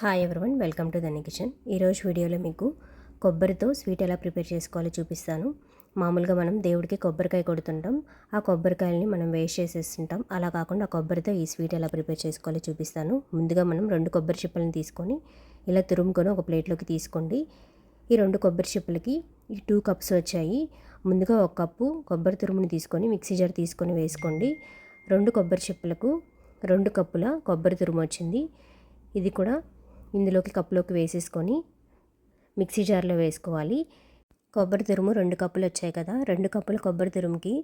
Hi everyone welcome to Dhani kitchen ఈరోజు వీడియోలో మీకు కొబ్బరితో స్వీట్ ఎలా ప్రిపేర్ చేసుకోవాలో చూపిస్తాను. మామూలుగా మనం దేవుడికి కొబ్బరికాయ కొడుతుంటాం. ఆ కొబ్బరికాయలని మనం వేస్ట్ చేసేస్తుంటాం అలా కాకుండా కొబ్బరితో ఈ స్వీట్ ఎలా ప్రిపేర్ చేసుకోవాలో చూపిస్తాను. ముందుగా మనం రెండు కొబ్బరి చిప్పలను తీసుకొని ఇలా తురుముకొని ఒక ప్లేట్లోకి తీసుకోండి. ఈ రెండు కొబ్బరి చిప్పలకి ఈ టూ కప్స్ వచ్చాయి. ముందుగా ఒక కప్పు కొబ్బరి తురుముని తీసుకొని మిక్సీ జార్ తీసుకొని వేసుకోండి. రెండు కొబ్బరి చిప్పలకు రెండు కప్పుల కొబ్బరి తురుము వచ్చింది. ఇది కూడా ఇందులోకి కప్పులోకి వేసేసుకొని మిక్సీ జార్లో వేసుకోవాలి. కొబ్బరి తురుము రెండు కప్పులు వచ్చాయి కదా రెండు కప్పుల కొబ్బరి తురుముకి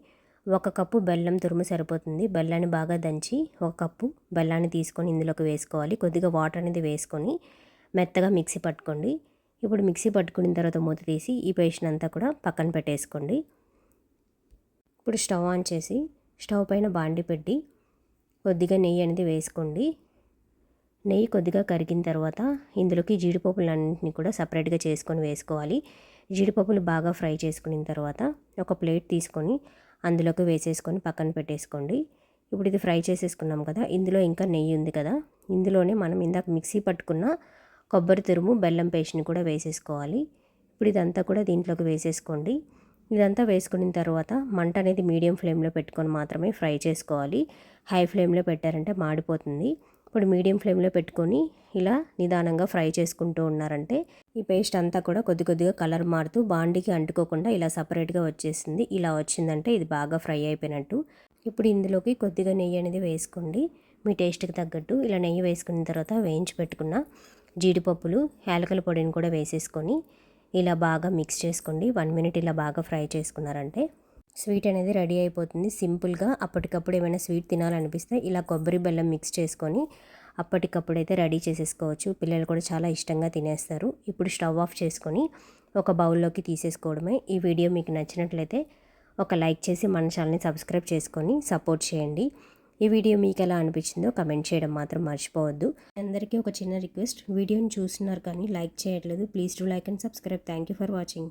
ఒక కప్పు బెల్లం తురుము సరిపోతుంది. బెల్లాన్ని బాగా దంచి ఒక కప్పు బెల్లాన్ని తీసుకొని ఇందులోకి వేసుకోవాలి. కొద్దిగా వాటర్ అనేది వేసుకొని మెత్తగా మిక్సీ పట్టుకోండి. ఇప్పుడు మిక్సీ పట్టుకున్న తర్వాత మూత తీసి ఈ పేస్ట్ అంతా కూడా పక్కన పెట్టేసుకోండి. ఇప్పుడు స్టవ్ ఆన్ చేసి స్టవ్ పైన బాండి పెట్టి కొద్దిగా నెయ్యి అనేది వేసుకోండి. నెయ్యి కొద్దిగా కరిగిన తర్వాత ఇందులోకి జీడిపప్పులన్నింటినీ కూడా సపరేట్గా చేసుకొని వేసుకోవాలి. జీడిపప్పులు బాగా ఫ్రై చేసుకున్న తర్వాత ఒక ప్లేట్ తీసుకొని అందులోకి వేసేసుకొని పక్కన పెట్టేసుకోండి. ఇప్పుడు ఇది ఫ్రై చేసేసుకున్నాం కదా ఇందులో ఇంకా నెయ్యి ఉంది కదా ఇందులోనే మనం ఇందాక మిక్సీ పట్టుకున్న కొబ్బరి తురుము బెల్లం పేస్ట్ని కూడా వేసేసుకోవాలి. ఇప్పుడు ఇదంతా కూడా దీంట్లోకి వేసేసుకోండి. ఇదంతా వేసుకున్న తర్వాత మంట అనేది మీడియం ఫ్లేమ్లో పెట్టుకొని మాత్రమే ఫ్రై చేసుకోవాలి. హై ఫ్లేమ్లో పెట్టారంటే మాడిపోతుంది. ఇప్పుడు మీడియం ఫ్లేమ్లో పెట్టుకొని ఇలా నిదానంగా ఫ్రై చేసుకుంటూ ఉన్నారంటే ఈ పేస్ట్ అంతా కూడా కొద్ది కొద్దిగా కలర్ మారుతూ బాండికి అంటుకోకుండా ఇలా సపరేట్గా వచ్చేసింది. ఇలా వచ్చిందంటే ఇది బాగా ఫ్రై అయిపోయినట్టు. ఇప్పుడు ఇందులోకి కొద్దిగా నెయ్యి అనేది వేసుకోండి. మీ టేస్ట్కి తగ్గట్టు ఇలా నెయ్యి వేసుకున్న తర్వాత వేయించి పెట్టుకున్న జీడిపప్పులు యాలకల పొడిని కూడా వేసేసుకొని ఇలా బాగా మిక్స్ చేసుకోండి. వన్ మినిట్ ఇలా బాగా ఫ్రై చేసుకున్నారంటే స్వీట్ అనేది రెడీ అయిపోతుంది. సింపుల్గా అప్పటికప్పుడు ఏమైనా స్వీట్ తినాలనిపిస్తే ఇలా కొబ్బరి బెల్లం మిక్స్ చేసుకొని అప్పటికప్పుడు అయితే రెడీ చేసేసుకోవచ్చు. పిల్లలు కూడా చాలా ఇష్టంగా తినేస్తారు. ఇప్పుడు స్టవ్ ఆఫ్ చేసుకొని ఒక బౌల్లోకి తీసేసుకోవడమే. ఈ వీడియో మీకు నచ్చినట్లయితే ఒక లైక్ చేసి మన ఛానల్ని సబ్స్క్రైబ్ చేసుకొని సపోర్ట్ చేయండి. ఈ వీడియో మీకు ఎలా అనిపించిందో కమెంట్ చేయడం మాత్రం మర్చిపోవద్దు. అందరికీ ఒక చిన్న రిక్వెస్ట్ వీడియోని చూస్తున్నారు కానీ లైక్ చేయట్లేదు please to like and subscribe. Thank you for watching.